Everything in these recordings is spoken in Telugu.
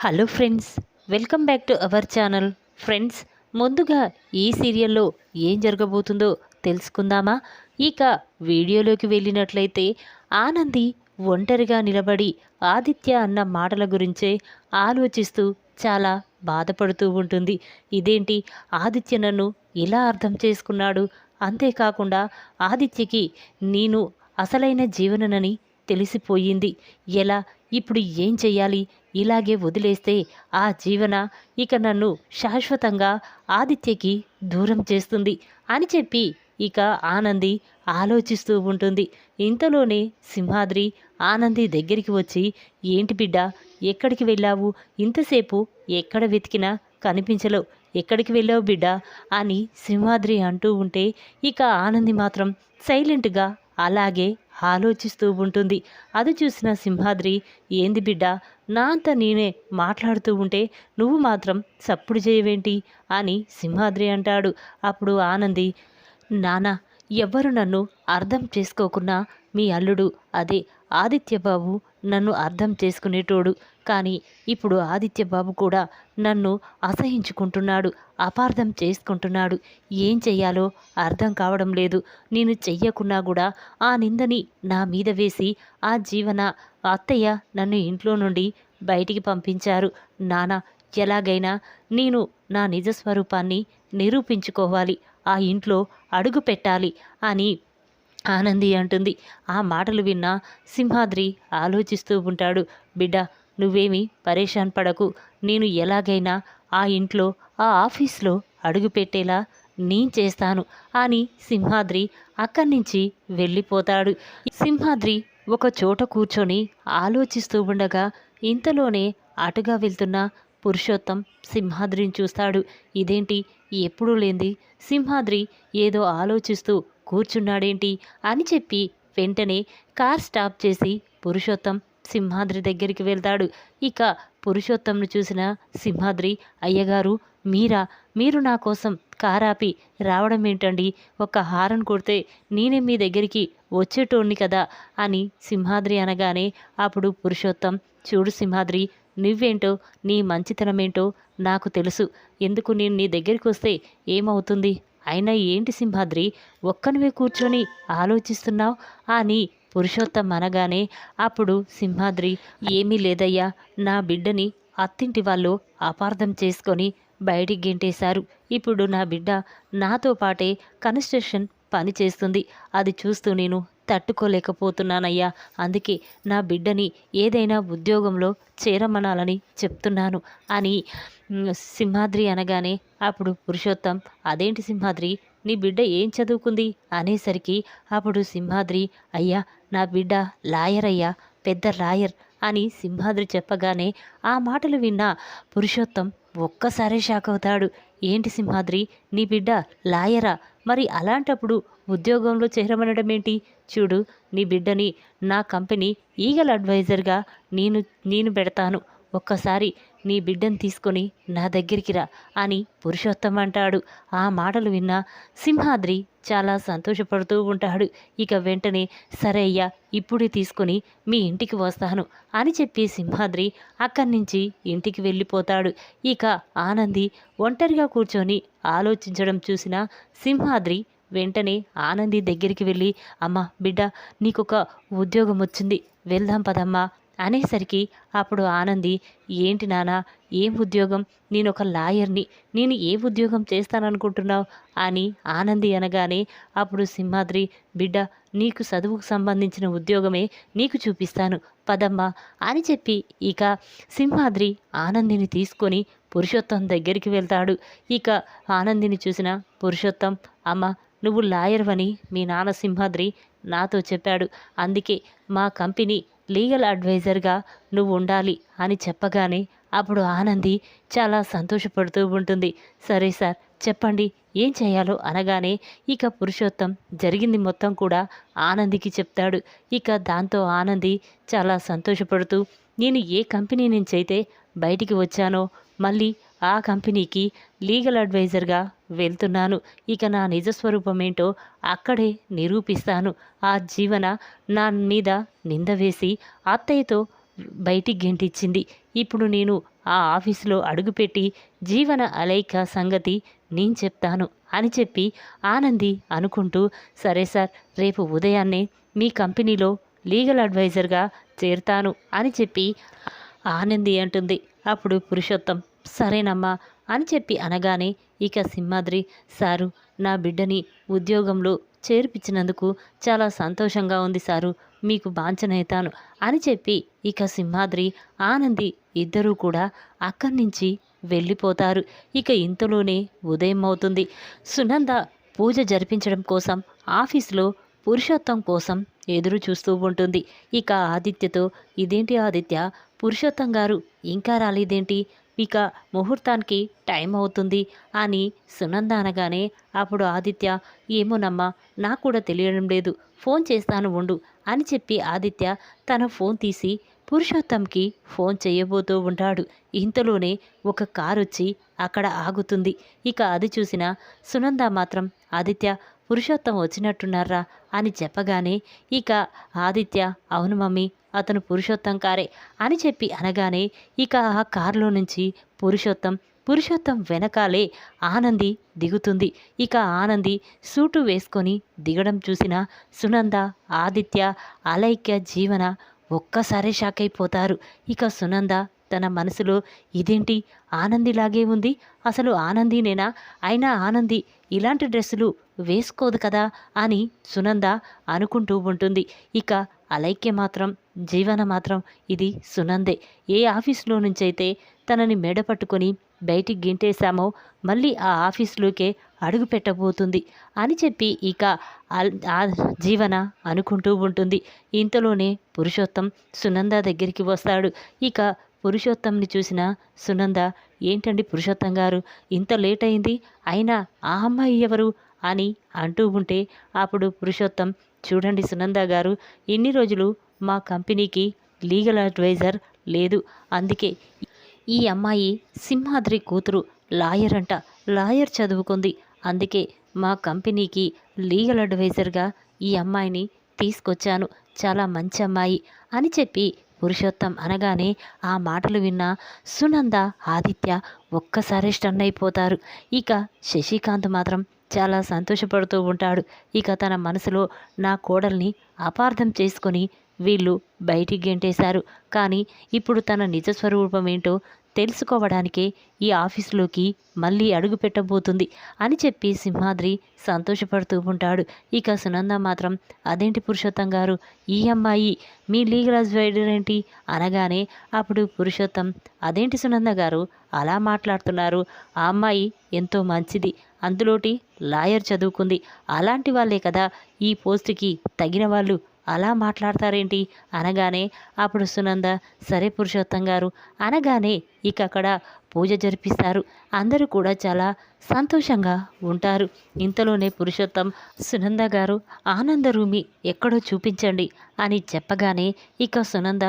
Hello friends welcome back to our channel friends ముందుగా ఈ సీరియల్లో ఏం జరగబోతుందో తెలుసుకుందామా? ఇక వీడియోలోకి వెళ్ళినట్లయితే ఆనంది ఒంటరిగా నిలబడి ఆదిత్య అన్న మాటల గురించే ఆలోచిస్తూ చాలా బాధపడుతూ ఉంటుంది. ఇదేంటి? ఆదిత్య నన్ను ఇలా అర్థం చేసుకున్నాడు? అంతేకాకుండా ఆదిత్యకి నేను అసలైన జీవననని తెలిసిపోయింది. ఎలా? ఇప్పుడు ఏం చెయ్యాలి? ఇలాగే వదిలేస్తే ఆ జీవన ఇక నన్ను శాశ్వతంగా ఆదిత్యకి దూరం చేస్తుంది అని చెప్పి ఇక ఆనంది ఆలోచిస్తూ ఉంటుంది. ఇంతలోనే సింహాద్రి ఆనంది దగ్గరికి వచ్చి ఏంటి బిడ్డ ఎక్కడికి వెళ్ళావు? ఇంతసేపు ఎక్కడ వెతికినా కనిపించలేవు. ఎక్కడికి వెళ్ళావు బిడ్డ? అని సింహాద్రి అంటూ ఉంటే ఇక ఆనంది మాత్రం సైలెంట్గా అలాగే ఆలోచిస్తూ ఉంటుంది. అది చూసిన సింహాద్రి ఏంది బిడ్డ నా అంత నేనే మాట్లాడుతూ ఉంటే నువ్వు మాత్రం సప్పుడు చేయవేంటి? అని సింహాద్రి అంటాడు. అప్పుడు ఆనంది నానా ఎవ్వరు నన్ను అర్థం చేసుకోకున్నా మీ అల్లుడు అదే ఆదిత్యబాబు నన్ను అర్థం చేసుకునేటోడు. కానీ ఇప్పుడు ఆదిత్యబాబు కూడా నన్ను అసహించుకుంటున్నాడు అపార్థం చేసుకుంటున్నాడు. ఏం చెయ్యాలో అర్థం కావడం లేదు. నేను చెయ్యకున్నా కూడా ఆ నిందని నా మీద వేసి ఆ జీవన అత్తయ్య నన్ను ఇంట్లో నుండి బయటికి పంపించారు. నానా ఎలాగైనా నేను నా నిజస్వరూపాన్ని నిరూపించుకోవాలి. ఆ ఇంట్లో అడుగు పెట్టాలి అని ఆనంది అంటుంది. ఆ మాటలు విన్న సింహాద్రి ఆలోచిస్తూ ఉంటాడు. బిడ్డ నువ్వేమీ పరేషాన్ పడకు. నేను ఎలాగైనా ఆ ఇంట్లో ఆ ఆఫీస్లో అడుగుపెట్టేలా నేను చేస్తాను అని సింహాద్రి అక్కడి నుంచి వెళ్ళిపోతాడు. సింహాద్రి ఒక చోట కూర్చొని ఆలోచిస్తూ ఉండగా ఇంతలోనే అటుగా వెళ్తున్న పురుషోత్తం సింహాద్రిని చూస్తాడు. ఇదేంటి? ఎప్పుడూ లేంది సింహాద్రి ఏదో ఆలోచిస్తూ కూర్చున్నాడేంటి అని చెప్పి వెంటనే కార్ స్టాప్ చేసి పురుషోత్తం సింహాద్రి దగ్గరికి వెళ్తాడు. ఇక పురుషోత్తంను చూసిన సింహాద్రి అయ్యగారు మీరా మీరు నా కోసం కారాపి రావడం ఏంటండి? ఒక హారన్ కొడితే నేనే మీ దగ్గరికి వచ్చేటోణ్ణి కదా? అని సింహాద్రి అనగానే అప్పుడు పురుషోత్తం చూడు సింహాద్రి నువ్వేంటో నీ మంచితనమేంటో నాకు తెలుసు. ఎందుకు నేను నీ దగ్గరికి వస్తే ఏమవుతుంది? అయినా ఏంటి సింహాద్రి? ఒక్కనివే కూర్చొని ఆలోచిస్తున్నావు? అని పురుషోత్తం అనగానే అప్పుడు సింహాద్రి ఏమీ లేదయ్యా నా బిడ్డని అత్తింటి వాళ్ళు అపార్థం చేసుకొని బయటికి గెంటేశారు. ఇప్పుడు నా బిడ్డ నాతో పాటే కన్స్ట్రక్షన్ పని చేస్తుంది. అది చూస్తూ నేను తట్టుకోలేకపోతున్నానయ్యా. అందుకే నా బిడ్డని ఏదైనా ఉద్యోగంలో చేరమనాలని చెప్తున్నాను అని సింహాద్రి అనగానే అప్పుడు పురుషోత్తం అదేంటి సింహాద్రి? నీ బిడ్డ ఏం చదువుకుంది? అనేసరికి అప్పుడు సింహాద్రి అయ్యా నా బిడ్డ లాయర్ అయ్యా పెద్ద లాయర్ అని సింహాద్రి చెప్పగానే ఆ మాటలు విన్న పురుషోత్తం ఒక్కసారే షాక్ అవుతాడు ఏంటి సింహాద్రి? నీ బిడ్డ లాయరా? మరి అలాంటప్పుడు ఉద్యోగంలో చేరమనడం ఏంటి చూడు నీ బిడ్డని నా కంపెనీ ఈగల్ అడ్వైజర్గా నేను నేను పెడతాను. ఒక్కసారి నీ బిడ్డను తీసుకొని నా దగ్గరికి రా అని పురుషోత్తం అంటాడు ఆ మాటలు విన్న సింహాద్రి చాలా సంతోషపడుతూ ఉంటాడు. ఇక వెంటనే సరే అయ్యా ఇప్పుడే తీసుకొని మీ ఇంటికి వస్తాను అని చెప్పి సింహాద్రి అక్కడి నుంచి ఇంటికి వెళ్ళిపోతాడు. ఇక ఆనంది ఒంటరిగా కూర్చొని ఆలోచించడం చూసిన సింహాద్రి వెంటనే ఆనంది దగ్గరికి వెళ్ళి అమ్మ బిడ్డ నీకొక ఉద్యోగం వచ్చింది. వెళ్దాం పదమ్మా అనేసరికి అప్పుడు ఆనంది ఏంటి నానా ఏం ఉద్యోగం? నేను ఒక లాయర్ని. నేను ఏ ఉద్యోగం చేస్తాననుకుంటున్నావు? అని ఆనంది అనగానే అప్పుడు సింహాద్రి బిడ్డ నీకు చదువుకు సంబంధించిన ఉద్యోగమే నీకు చూపిస్తాను. పదమ్మా అని చెప్పి ఇక సింహాద్రి ఆనందిని తీసుకొని పురుషోత్తం దగ్గరికి వెళ్తాడు. ఇక ఆనందిని చూసిన పురుషోత్తం అమ్మ నువ్వు లాయర్వని మీ నాన్న సింహాద్రి నాతో చెప్పాడు. అందుకే మా కంపెనీ లీగల్ అడ్వైజర్గా నువ్వు ఉండాలి అని చెప్పగానే అప్పుడు ఆనంది చాలా సంతోషపడుతూ ఉంటుంది. సరే సార్ చెప్పండి ఏం చేయాలో అనగానే ఇక పురుషోత్తం జరిగింది మొత్తం కూడా ఆనందికి చెప్తాడు. ఇక దాంతో ఆనంది చాలా సంతోషపడుతూ నేను ఏ కంపెనీ నుంచి అయితే బయటికి వచ్చానో మళ్ళీ ఆ కంపెనీకి లీగల్ అడ్వైజర్గా వెళ్తున్నాను. ఇక నా నిజస్వరూపం ఏంటో అక్కడే నిరూపిస్తాను. ఆ జీవన నా మీద నింద వేసి అత్తయ్యతో బయటికి గెంటిచ్చింది ఇప్పుడు నేను ఆ ఆఫీసులో అడుగుపెట్టి జీవన అలైక సంగతి నేను చెప్తాను అని చెప్పి ఆనంది అనుకుంటూ సరే సార్ రేపు ఉదయాన్నే మీ కంపెనీలో లీగల్ అడ్వైజర్గా చేరుతాను అని చెప్పి ఆనంది అంటుంది. అప్పుడు పురుషోత్తం సరేనమ్మా అని చెప్పి అనగానే ఇక సింహాద్రి సారు నా బిడ్డని ఉద్యోగంలో చేర్పించినందుకు చాలా సంతోషంగా ఉంది సారు మీకు బాంచనైతాను అని చెప్పి ఇక సింహాద్రి ఆనంది ఇద్దరూ కూడా అక్కడి నుంచి వెళ్ళిపోతారు. ఇక ఇంతలోనే ఉదయం అవుతుంది. సునంద పూజ జరిపించడం కోసం ఆఫీసులో పురుషోత్తం కోసం ఎదురు చూస్తూ ఉంటుంది. ఇక ఆదిత్యతో ఇదేంటి ఆదిత్య? పురుషోత్తం గారు ఇంకా రాలేదేంటి? ఇక ముహూర్తానికి టైం అవుతుంది అని సునంద అనగానే అప్పుడు ఆదిత్య ఏమోనమ్మా నాకు కూడా తెలియడం లేదు. ఫోన్ చేస్తాను ఉండు అని చెప్పి ఆదిత్య తన ఫోన్ తీసి పురుషోత్తంకి ఫోన్ చేయబోతూ ఉంటాడు. ఇంతలోనే ఒక కారు వచ్చి అక్కడ ఆగుతుంది. ఇక అది చూసిన సునంద మాత్రం ఆదిత్య పురుషోత్తం వచ్చినట్టున్నారా? అని చెప్పగానే ఇక ఆదిత్య అవును మమ్మీ అతను పురుషోత్తం కారే అని చెప్పి అనగానే ఇక ఆ కారులో నుంచి పురుషోత్తం పురుషోత్తం వెనకాలే ఆనంది దిగుతుంది. ఇక ఆనంది సూటు వేసుకొని దిగడం చూసిన సునంద ఆదిత్య అలైక్య జీవన ఒక్కసారే షాక్ అయిపోతారు ఇక సునంద తన మనసులో ఇదేంటి? ఆనందిలాగే ఉంది. అసలు ఆనందినేనా? అయినా ఆనంది ఇలాంటి డ్రెస్సులు వేసుకోదు కదా అని సునంద అనుకుంటూ ఉంటుంది. ఇక అలైక్య మాత్రం జీవన మాత్రం ఇది సునందే. ఏ ఆఫీస్లో నుంచైతే తనని మెడ పట్టుకొని బయటికి గింటేశామో మళ్ళీ ఆ ఆఫీస్లోకే అడుగు పెట్టబోతుంది అని చెప్పి ఇక ఆ జీవన అనుకుంటూ ఉంటుంది. ఇంతలోనే పురుషోత్తం సునంద దగ్గరికి వస్తాడు. ఇక పురుషోత్తంని చూసిన సునంద ఏంటండి పురుషోత్తం గారు ఇంత లేట్ అయింది అయినా ఆ అమ్మాయి ఎవరు? అని అంటూ ఉంటే అప్పుడు పురుషోత్తం చూడండి సునంద గారు ఇన్ని రోజులు మా కంపెనీకి లీగల్ అడ్వైజర్ లేదు. అందుకే ఈ అమ్మాయి సింహాద్రి కూతురు లాయర్ అంట. లాయర్ చదువుకుంది. అందుకే మా కంపెనీకి లీగల్ అడ్వైజర్గా ఈ అమ్మాయిని తీసుకొచ్చాను. చాలా మంచి అమ్మాయి అని చెప్పి పురుషోత్తం అనగానే ఆ మాటలు విన్న సునంద ఆదిత్య ఒక్కసారి స్టన్ అయిపోతారు. ఇక శశికాంత్ మాత్రం చాలా సంతోషపడుతూ ఉంటాడు. ఇక తన మనసులో నా కోడల్ని అపార్థం చేసుకొని వీళ్ళు బయటికి గెంటేశారు. కానీ ఇప్పుడు తన నిజ స్వరూపం ఏంటో తెలుసుకోవడానికే ఈ ఆఫీసులోకి మళ్ళీ అడుగు పెట్టబోతుంది అని చెప్పి సింహాద్రి సంతోషపడుతూ ఉంటాడు. ఇక సునంద మాత్రం అదేంటి పురుషోత్తం గారు? ఈ అమ్మాయి మీ లీగల్ అడ్వైజర్ ఏంటి? అనగానే అప్పుడు పురుషోత్తం అదేంటి సునంద గారు? అలా మాట్లాడుతున్నారు. ఆ అమ్మాయి ఎంతో మంచిది. అందులోటి లాయర్ చదువుకుంది. అలాంటి వాళ్ళే కదా ఈ పోస్టుకి తగిన వాళ్ళు. అలా మాట్లాడతారేంటి? అనగానే అప్పుడు సునంద సరే పురుషోత్తం గారు అనగానే ఇక అక్కడ పూజ జరిపిస్తారు. అందరూ కూడా చాలా సంతోషంగా ఉంటారు. ఇంతలోనే పురుషోత్తం సునంద గారు ఆనంద రూమి ఎక్కడో చూపించండి అని చెప్పగానే ఇక సునంద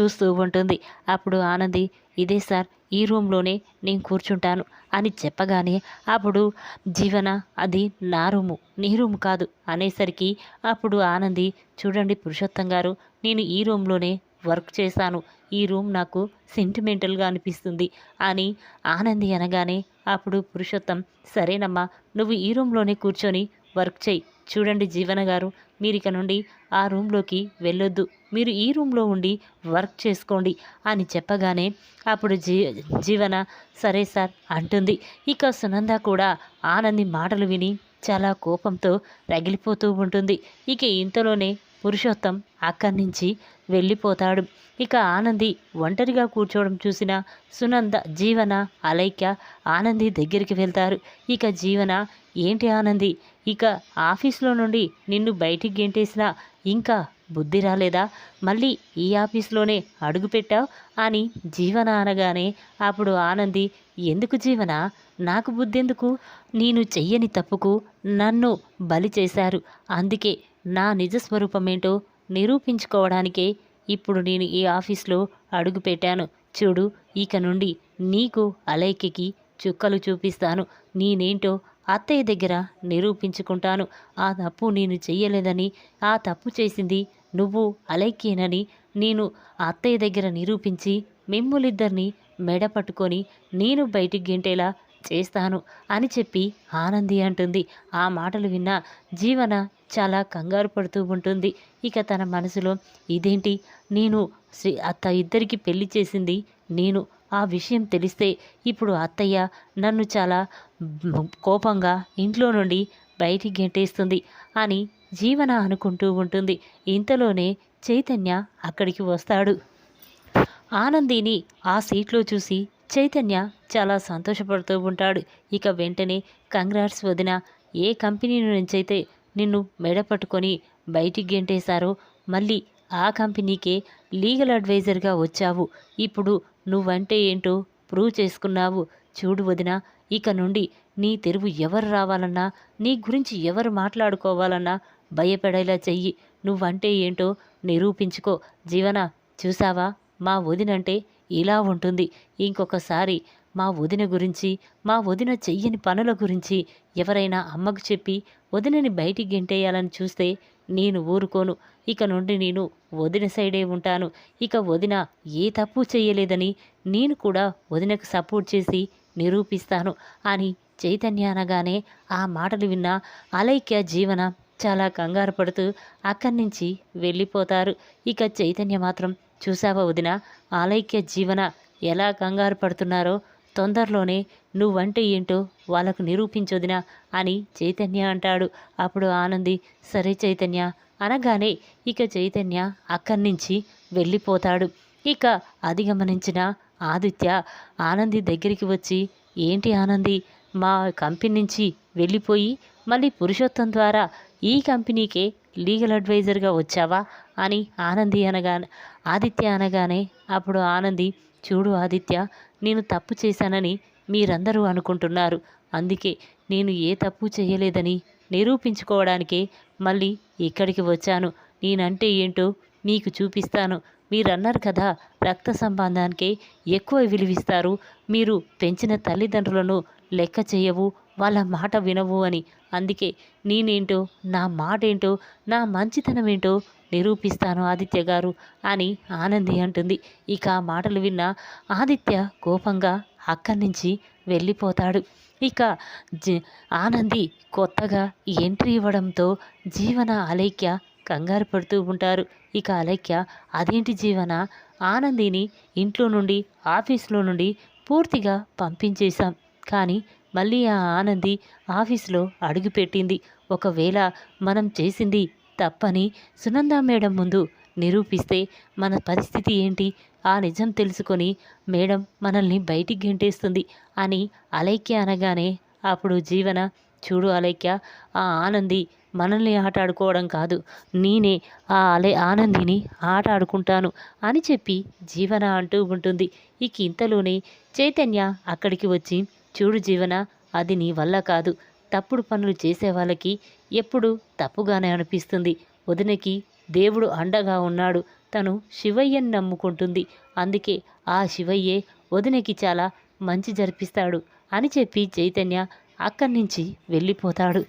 చూస్తూ ఉంటుంది. అప్పుడు ఆనంది ఇదే సార్ ఈ రూమ్లోనే నేను కూర్చుంటాను అని చెప్పగానే అప్పుడు జీవన అది నా రూము నీ రూమ్ కాదు అనేసరికి అప్పుడు ఆనంది చూడండి పురుషోత్తం గారు నేను ఈ రూమ్లోనే వర్క్ చేశాను ఈ రూమ్ నాకు సెంటిమెంటల్గా అనిపిస్తుంది అని ఆనంది అనగానే అప్పుడు పురుషోత్తం సరేనమ్మా నువ్వు ఈ రూమ్లోనే కూర్చొని వర్క్ చేయి చూడండి జీవన గారు మీరు ఇక నుండి ఆ రూమ్లోకి వెళ్ళొద్దు. మీరు ఈ రూమ్లో ఉండి వర్క్ చేసుకోండి అని చెప్పగానే అప్పుడు జీ జీవన సరే సార్ అంటుంది. ఇక సునంద కూడా ఆనంది మాటలు విని చాలా కోపంతో రగిలిపోతూ ఉంటుంది. ఇక ఇంతలోనే పురుషోత్తం అక్కడి నుంచి వెళ్ళిపోతాడు. ఇక ఆనంది ఒంటరిగా కూర్చోవడం చూసిన సునంద జీవన అలైక్య ఆనంది దగ్గరికి వెళ్తారు. ఇక జీవన ఏంటి ఆనంది? ఇక ఆఫీస్లో నుండి నిన్ను బయటికి గెంటేసినా ఇంకా బుద్ధి రాలేదా? మళ్ళీ ఈ ఆఫీస్లోనే అడుగుపెట్టావు అని జీవన అనగానే అప్పుడు ఆనంది ఎందుకు జీవన? నాకు బుద్ధెందుకు? నేను చెయ్యని తప్పుకు నన్ను బలి చేశారు. అందుకే నా నిజస్వరూపమేంటో నిరూపించుకోవడానికే ఇప్పుడు నేను ఈ ఆఫీస్లో అడుగుపెట్టాను చూడు ఇక నుండి నీకు అలైక్యకి చుక్కలు చూపిస్తాను. నేనేంటో అత్తయ్య దగ్గర నిరూపించుకుంటాను. ఆ తప్పు నేను చెయ్యలేదని ఆ తప్పు చేసింది నువ్వు అలైక్యేనని నేను అత్తయ్య దగ్గర నిరూపించి మిమ్ములిద్దరిని మెడ పట్టుకొని నేను బయటికి గెంటేలా చేస్తాను అని చెప్పి ఆనంది అంటుంది. ఆ మాటలు విన్న జీవన చాలా కంగారు పడుతూ ఉంటుంది. ఇక తన మనసులో ఇదేంటి? నేను శ్రీ అత్త ఇద్దరికి పెళ్ళి చేసింది నేను ఆ విషయం తెలిస్తే ఇప్పుడు అత్తయ్య నన్ను చాలా కోపంగా ఇంట్లో నుండి బయటికి గెంటేస్తుంది అని జీవన అనుకుంటూ ఉంటుంది. ఇంతలోనే చైతన్య అక్కడికి వస్తాడు. ఆనందిని ఆ సీట్లో చూసి చైతన్య చాలా సంతోషపడుతూ ఉంటాడు. ఇక వెంటనే కంగ్రాట్స్ వదిన ఏ కంపెనీ నుంచైతే నిన్ను మెడ పట్టుకొని బయటికి గెంటేశారో మళ్ళీ ఆ కంపెనీకే లీగల్ అడ్వైజర్గా వచ్చావు. ఇప్పుడు నువ్వంటే ఏంటో ప్రూవ్ చేసుకున్నావు. చూడు వదిన ఇక నుండి నీ తెరువు ఎవరు రావాలన్నా నీ గురించి ఎవరు మాట్లాడుకోవాలన్నా భయపడేలా చెయ్యి. నువ్వంటే ఏంటో నిరూపించుకో. జీవన చూసావా? మా వదినంటే ఇలా ఉంటుంది. ఇంకొకసారి మా వదిన గురించి మా వదిన చెయ్యని పనుల గురించి ఎవరైనా అమ్మకు చెప్పి వదినని బయటికి గెంటేయాలని చూస్తే నేను ఊరుకోను. ఇక నుండి నేను వదిన సైడే ఉంటాను. ఇక వదిన ఏ తప్పు చేయలేదని నేను కూడా వదినకు సపోర్ట్ చేసి నిరూపిస్తాను అని చైతన్య అనగానే ఆ మాటలు విన్న అలైక్య జీవన చాలా కంగారు పడుతూ అక్కడి నుంచి వెళ్ళిపోతారు. ఇక చైతన్య మాత్రం చూసావా వదిన ఆలైక్య జీవన ఎలా కంగారు పడుతున్నారో తొందరలోనే నువ్వంటే ఏంటో వాళ్ళకు నిరూపించొదినా అని చైతన్య అంటాడు. అప్పుడు ఆనంది సరే చైతన్య అనగానే ఇక చైతన్య అక్కడి నుంచి వెళ్ళిపోతాడు. ఇక అది గమనించిన ఆదిత్య ఆనంది దగ్గరికి వచ్చి ఏంటి ఆనంది మా కంపెనీ నుంచి వెళ్ళిపోయి మళ్ళీ పురుషోత్తం ద్వారా ఈ కంపెనీకే లీగల్ అడ్వైజర్గా వచ్చావా? అని ఆనంది అనగా ఆదిత్య అనగానే అప్పుడు ఆనంది చూడు ఆదిత్య నేను తప్పు చేశానని మీరందరూ అనుకుంటున్నారు. అందుకే నేను ఏ తప్పు చేయలేదని నిరూపించుకోవడానికే మళ్ళీ ఇక్కడికి వచ్చాను. నేనంటే ఏంటో మీకు చూపిస్తాను. మీరన్నారు కదా రక్త సంబంధానికే ఎక్కువ విలువిస్తారు. మీరు పెంచిన తల్లిదండ్రులను లెక్క చేయవు వాళ్ళ మాట వినవు అని. అందుకే నేనేంటో నా మాట ఏంటో నా మంచితనం ఏంటో నిరూపిస్తాను ఆదిత్య గారు అని ఆనంది అంటుంది. ఇక మాటలు విన్న ఆదిత్య కోపంగా అక్కడి నుంచి వెళ్ళిపోతాడు. ఇక జ ఆనంది కొత్తగా ఎంట్రీ ఇవ్వడంతో జీవన అలైక్య కంగారు పడుతూ ఉంటారు. ఇక అలైక్య అదేంటి జీవన? ఆనందిని ఇంట్లో నుండి ఆఫీస్లో నుండి పూర్తిగా పంపించేశాం. కానీ మళ్ళీ ఆ ఆనంది ఆఫీసులో అడుగుపెట్టింది. ఒకవేళ మనం చేసింది తప్పని సునంద మేడం ముందు నిరూపిస్తే మన పరిస్థితి ఏంటి? ఆ నిజం తెలుసుకొని మేడం మనల్ని బయటికి గెంటేస్తుంది అని అలైక్య అనగానే అప్పుడు జీవన చూడు అలైక్య ఆ ఆనంది మనల్ని ఆట ఆడుకోవడం కాదు నేనే ఆ అలే ఆనందిని ఆట ఆడుకుంటాను అని చెప్పి జీవన అంటూ ఉంటుంది. ఇక ఇంతలోనే చైతన్య అక్కడికి వచ్చి చూడు జీవన అది నీ వల్ల కాదు తప్పుడు పనులు చేసే వాళ్ళకి ఎప్పుడు తప్పుగానే అనిపిస్తుంది. వదినకి దేవుడు అండగా ఉన్నాడు. తను శివయ్యని నమ్ముకుంటుంది. అందుకే ఆ శివయ్యే వదినకి చాలా మంచి జరిపిస్తాడు అని చెప్పి చైతన్య అక్కడి నుంచి వెళ్ళిపోతాడు.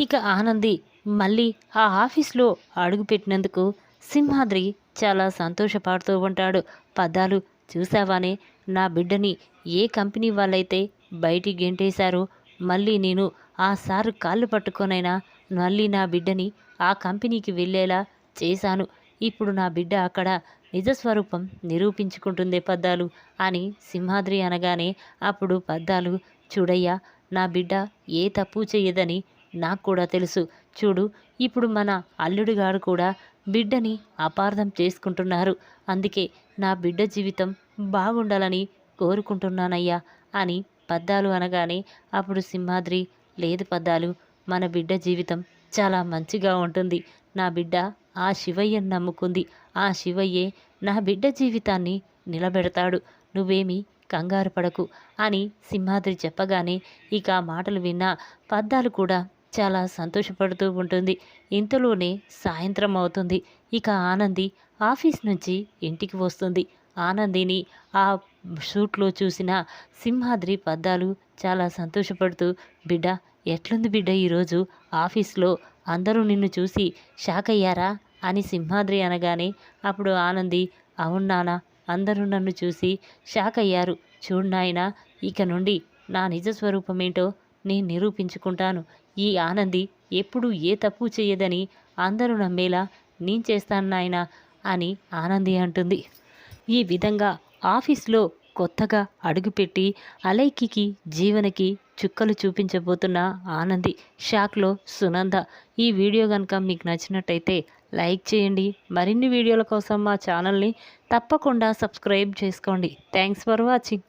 ఇక ఆనంది మళ్ళీ ఆ ఆఫీస్లో అడుగుపెట్టినందుకు సింహాద్రి చాలా సంతోషపడుతూ ఉంటాడు. పదాలు చూసావానే? నా బిడ్డని ఏ కంపెనీ వాళ్ళైతే బయటికి గెంటేశారో మళ్ళీ నేను ఆ సారు కాళ్ళు పట్టుకొనైనా మళ్ళీ నా బిడ్డని ఆ కంపెనీకి వెళ్ళేలా చేశాను. ఇప్పుడు నా బిడ్డ అక్కడ నిజస్వరూపం నిరూపించుకుంటుందే పద్దాలు అని సింహాద్రి అనగానే అప్పుడు పద్దాలు చూడయ్యా నా బిడ్డ ఏ తప్పు చేయదని నాకు కూడా తెలుసు. చూడు ఇప్పుడు మన అల్లుడిగాడు కూడా బిడ్డని అపార్థం చేసుకుంటున్నారు. అందుకే నా బిడ్డ జీవితం బాగుండాలని కోరుకుంటున్నానయ్యా అని పద్దాలు అనగానే అప్పుడు సింహాద్రి లేదు పద్దాలు. మన బిడ్డ జీవితం చాలా మంచిగా ఉంటుంది. నా బిడ్డ ఆ శివయ్యను నమ్ముకుంది. ఆ శివయ్యే నా బిడ్డ జీవితాన్ని నిలబెడతాడు. నువ్వేమి కంగారు పడకు అని సింహాద్రి చెప్పగానే ఇక ఆ మాటలు విన్న పద్దాలు కూడా చాలా సంతోషపడుతూ ఉంటుంది. ఇంతలోనే సాయంత్రం అవుతుంది. ఇక ఆనంది ఆఫీస్ నుంచి ఇంటికి వస్తుంది. ఆనందిని ఆ షూట్లో చూసిన సింహాద్రి పద్దాలు చాలా సంతోషపడుతూ బిడ్డ ఎట్లుంది బిడ్డ ఈరోజు? ఆఫీస్లో అందరూ నిన్ను చూసి షాక్ అయ్యారా? అని సింహాద్రి అనగానే అప్పుడు ఆనంది అవును నాన్న అందరూ నన్ను చూసి షాక్ అయ్యారు. చూడు నాయనా ఇక నుండి నా నిజ స్వరూపమేంటో నేను నిరూపించుకుంటాను. ఈ ఆనంది ఎప్పుడూ ఏ తప్పు చేయదని అందరూ నమ్మేలా నేను చేస్తాను నాయనా అని ఆనంది అంటుంది. ఈ విధంగా ఆఫీస్లో కొత్తగా అడుగుపెట్టి అలైకికి జీవనకి చుక్కలు చూపించబోతున్న ఆనంది షాక్లో సునంద. ఈ వీడియో కనుక మీకు నచ్చినట్టయితే లైక్ చేయండి. మరిన్ని వీడియోల కోసం మా ఛానల్ని తప్పకుండా సబ్స్క్రైబ్ చేసుకోండి. Thanks for watching.